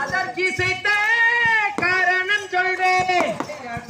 அதற்கிசைத்த காரணம் சொல்வேன்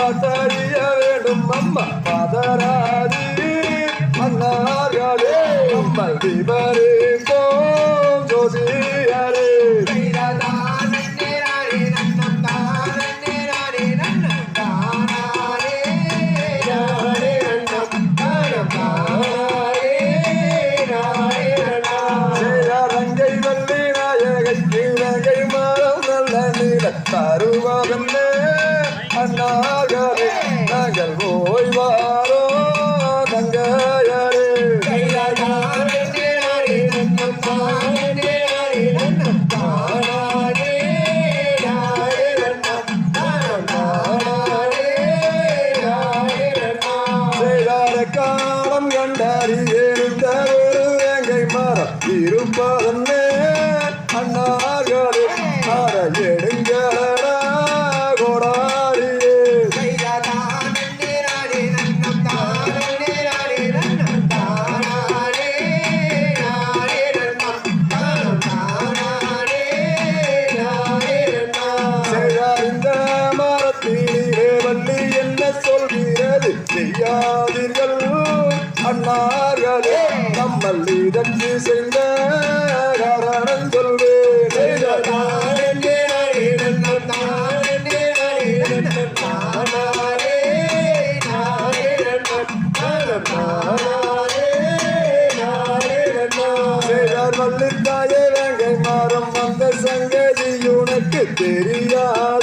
சாயனத்தை பார்த்தறிய வேண்டும் அம்மா பாதராதி மன்னார்களே நம்மள் விபரீதோம் ஜோசியரே சேரங்கை அண்ணா 恋は செய்யாதீர்கள் அண்ணார்களே நம்மள் இதற்கு செய்த காரணம் சொல்வேன். மல்லித்தாயே வேங்கை மாறம் வந்த சங்கதி உனக்கு தெரியாது.